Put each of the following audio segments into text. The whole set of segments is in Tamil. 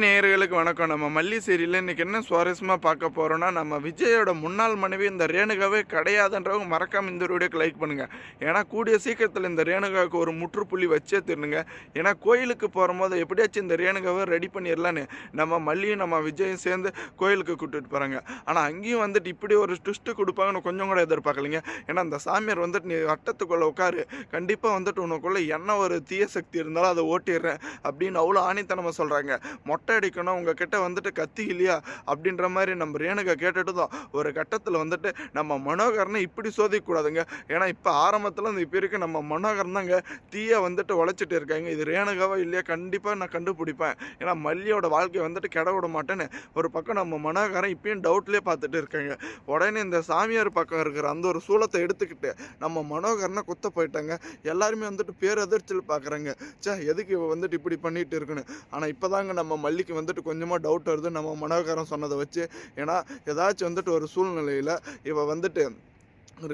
நேயர்களுக்கு வணக்கம். நம்ம மல்லி சீரியலில் இன்னைக்கு என்ன சுவாரஸ்யமாக பார்க்க போகிறோன்னா நம்ம விஜயோட முன்னாள் மனைவி இந்த ரேணுகாவே கிடையாதுன்றவங்க மறக்காம இந்த வீடியோக்கு லைக் பண்ணுங்கள் ஏன்னா கூடிய சீக்கிரத்தில் இந்த ரேணுகாவுக்கு ஒரு முற்றுப்புள்ளி வச்சே திருணுங்க. ஏன்னா கோயிலுக்கு போகும்போது எப்படியாச்சும் இந்த ரேணுகாவை ரெடி பண்ணிடலான்னு நம்ம மல்லியும் நம்ம விஜயும் சேர்ந்து கோயிலுக்கு கூட்டிட்டு போகிறாங்க ஆனால் அங்கேயும் வந்துட்டு இப்படி ஒரு ட்விஸ்ட்டு கொடுப்பாங்கன்னு கொஞ்சம் கூட எதிர்பார்க்கலைங்க. ஏன்னா அந்த சாமியார் வந்துட்டு நீ வட்டத்துக்குள்ளே உட்காரு. கண்டிப்பாக வந்துட்டு உனக்குள்ளே என்ன ஒரு தீய சக்தி இருந்தாலும் அதை ஓட்டிடுறேன் அப்படின்னு அவ்வளோ ஆணித்தனமாக சொல்கிறாங்க மொட்டை அடிக்கணும் உங்ககிட்ட வந்துட்டு கத்தி இல்லையா? அப்படின்ற மாதிரி நம்ம ரேணுகா கேட்டுட்டு தான் ஒரு கட்டத்தில் வந்துட்டு நம்ம மனோகரனை இப்படி சோதிக்கக்கூடாதுங்க. ஏன்னா இப்போ ஆரம்பத்தில் இந்த இப்போ இருக்க நம்ம மனோகரன் தாங்க தீயை வந்துட்டு உழைச்சிட்டு இருக்காங்க. இது ரேணுகாவா இல்லையா கண்டிப்பாக நான் கண்டுபிடிப்பேன். ஏன்னா மல்லியோட வாழ்க்கையை வந்துட்டு கெட விட மாட்டேன்னு ஒரு பக்கம் நம்ம மனோகரன் இப்பயும் டவுட்லேயே பார்த்துட்டு இருக்காங்க. உடனே இந்த சாமியார் பக்கம் இருக்கிற அந்த ஒரு சூளத்தை எடுத்துக்கிட்டு நம்ம மனோகரனை குத்த போயிட்டாங்க. எல்லாருமே வந்துட்டு பேரதிர்ச்சியில் பார்க்குறாங்க ச்சே எதுக்கு இவ வந்துட்டு இப்படி பண்ணிட்டு இருக்குன்னு? ஆனால் இப்போதாங்க நம்ம பள்ளிக்கு வந்துட்டு கொஞ்சமாக டவுட் வருது. நம்ம மனோகரம் சொன்னதை வச்சு ஏன்னா ஏதாச்சும் வந்துட்டு ஒரு சூழ்நிலையில் இவள் வந்துட்டு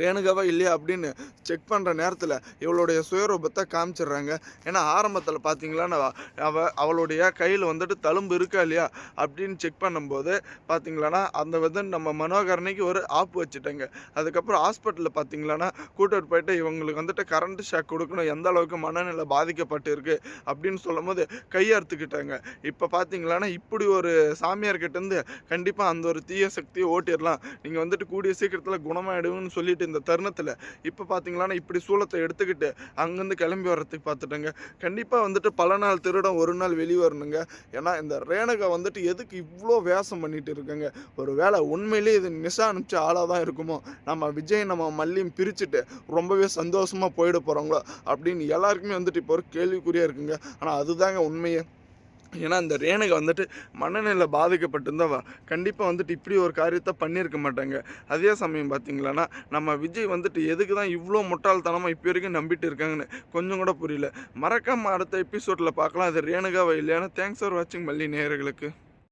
ரேணுகாவா இல்லையா அப்படின்னு செக் பண்ணுற நேரத்தில் இவளுடைய சுயரூபத்தை காமிச்சிடுறாங்க. ஏன்னா ஆரம்பத்தில் பார்த்தீங்களான்னா அவ அவளுடைய கையில் வந்துட்டு தழும்பு இருக்கா இல்லையா அப்படின்னு செக் பண்ணும்போது பார்த்தீங்களான்னா அந்த வந்து நம்ம மனோகரணிக்கு ஒரு ஆப்பு வச்சுட்டாங்க. அதுக்கப்புறம் ஹாஸ்பிட்டலில் பார்த்தீங்களான்னா கூட்டிட்டு போயிட்டு இவங்களுக்கு வந்துட்டு கரண்ட் ஷாக் கொடுக்கணும் எந்த அளவுக்கு மனநிலை பாதிக்கப்பட்டு இருக்கு அப்படின்னு சொல்லும்போது கையறுத்துக்கிட்டாங்க இப்போ பார்த்தீங்களான்னா இப்படி ஒரு சாமியார்கிட்டேருந்து கண்டிப்பாக அந்த ஒரு தீய சக்தியை ஓட்டிடலாம். நீங்கள் வந்துட்டு கூடிய சீக்கிரத்தில் குணமாயிடுவோம்னு இந்த தருணத்தில். இப்போ பார்த்தீங்களான்னா இப்படி சூளத்தை எடுத்துக்கிட்டு அங்கேருந்து கிளம்பி வர்றதுக்கு பார்த்துட்டேங்க கண்டிப்பாக வந்துட்டு பல நாள் திருடம் ஒரு நாள் வெளியே வரணுங்க. ஏன்னா இந்த ரேணகை வந்துட்டு எதுக்கு இவ்வளோ வேஷம் பண்ணிட்டு இருக்குங்க? ஒரு வேளை உண்மையிலேயே இது நிஷா அனுப்பிச்ச ஆளாக தான் இருக்குமோ? நம்ம விஜய் நம்ம மல்லியும் பிரிச்சுட்டு ரொம்பவே சந்தோஷமாக போயிட போகிறோங்களோ அப்படின்னு எல்லாருக்குமே வந்துட்டு இப்போ ஒரு கேள்விக்குறியாக இருக்குங்க. ஆனால் அதுதாங்க உண்மையே. ஏன்னா அந்த ரேணுகா வந்துட்டு மனநிலை பாதிக்கப்பட்டிருந்தவா கண்டிப்பாக வந்துட்டு இப்படி ஒரு காரியத்தை பண்ணியிருக்க மாட்டாங்க. அதே சமயம் பார்த்தீங்களான்னா நம்ம விஜய் வந்துட்டு எதுக்கு தான் இவ்வளோ முட்டாள்தனமாக இப்போ வரைக்கும் நம்பிட்டு இருக்காங்கன்னு கொஞ்சம் கூட புரியல. மறக்காம அடுத்த எபிசோடில் பார்க்கலாம் அது ரேணுகாவை இல்லையானா தேங்க்ஸ் ஃபார் வாட்சிங் மல்லி நேயர்களுக்கு.